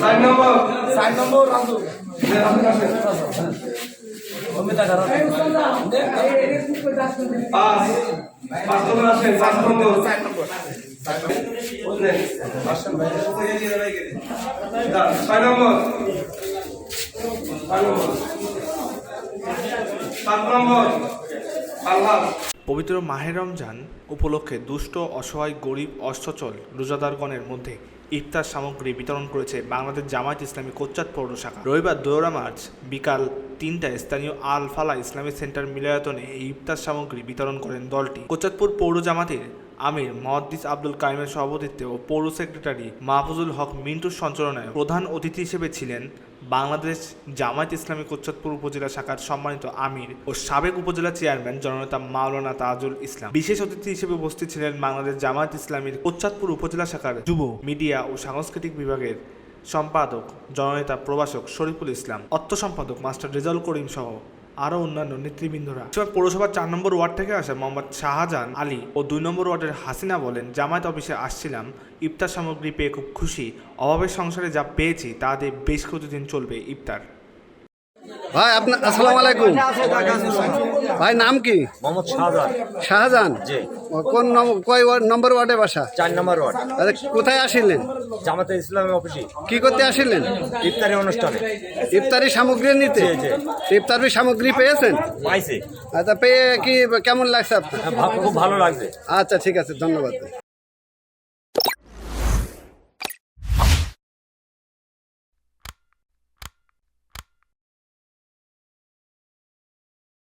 চার নম্বর চার নম্বর পবিত্র মাহের রমজান উপলক্ষে দুষ্ট অসহায় গরিব অশ্বচল রোজাদারগণের মধ্যে ইফতার সামগ্রী বিতরণ করেছে বাংলাদেশ জামায়াত ইসলামী কোচাত পৌর শাখা রবিবার দোয়রা মার্চ বিকাল তিনটায় স্থানীয় আল ফালা ইসলামী সেন্টার মিলায়তনে এই ইফতার সামগ্রী বিতরণ করেন দলটি। কোচাতপুর পৌর জামাতের আমির মহাদ্দিস আব্দুল কাইমের সভাপতিত্বে ও পৌর সেক্রেটারি মাহফুজুল হক মিন্টুর সঞ্চালনায় প্রধান অতিথি হিসেবে ছিলেন বাংলাদেশ জামায়াত ইসলামী কোচ্চাদপুর উপজেলা শাখার সম্মানিত আমির ও সাবেক উপজেলা চেয়ারম্যান জননেতা মাওলানা তাজুল ইসলাম। বিশেষ অতিথি হিসেবে উপস্থিত ছিলেন বাংলাদেশ জামায়াত ইসলামীর কোচ্চাদপুর উপজেলা শাখার যুব, মিডিয়া ও সাংস্কৃতিক বিভাগের সম্পাদক, জননেতা প্রভাষক শরীফুল ইসলাম, অর্থ সম্পাদক মাস্টার রেজাল করিম সহ আরও অন্যান্য নেতৃবৃন্দরা। এসময় পৌরসভার চার নম্বর ওয়ার্ড থেকে আসে মোহাম্মদ শাহজাহান আলী ও দুই নম্বর ওয়ার্ডের হাসিনা বলেন, জামায়াত অফিসে আসছিলাম, ইফতার সামগ্রী পেয়ে খুব খুশি। অভাবের সংসারে যা পেয়েছি, তা দিয়ে বেশ কিছুদিন চলবে ইফতার। ভাই আপনার আসসালামু আলাইকুম। ভাই নাম কি? মোহাম্মদ শাহজাহান। শাহজাহান? জি। কোন কয় নম্বর ওয়ার্ডে বাসা? চার নম্বর ওয়ার্ড। আরে, কোথায় আসিলেন? জামাতে ইসলামী অফিসে। কি করতে আসিলেন? ইফতারি অনুষ্ঠানে। ইফতারি সামগ্রী নিতে। ইফতারি সামগ্রী পেয়েছেন? পাইছে। আচ্ছা পেয়ে কি কেমন লাগছে আপনার? খুব ভালো লাগছে। আচ্ছা ঠিক আছে ধন্যবাদ।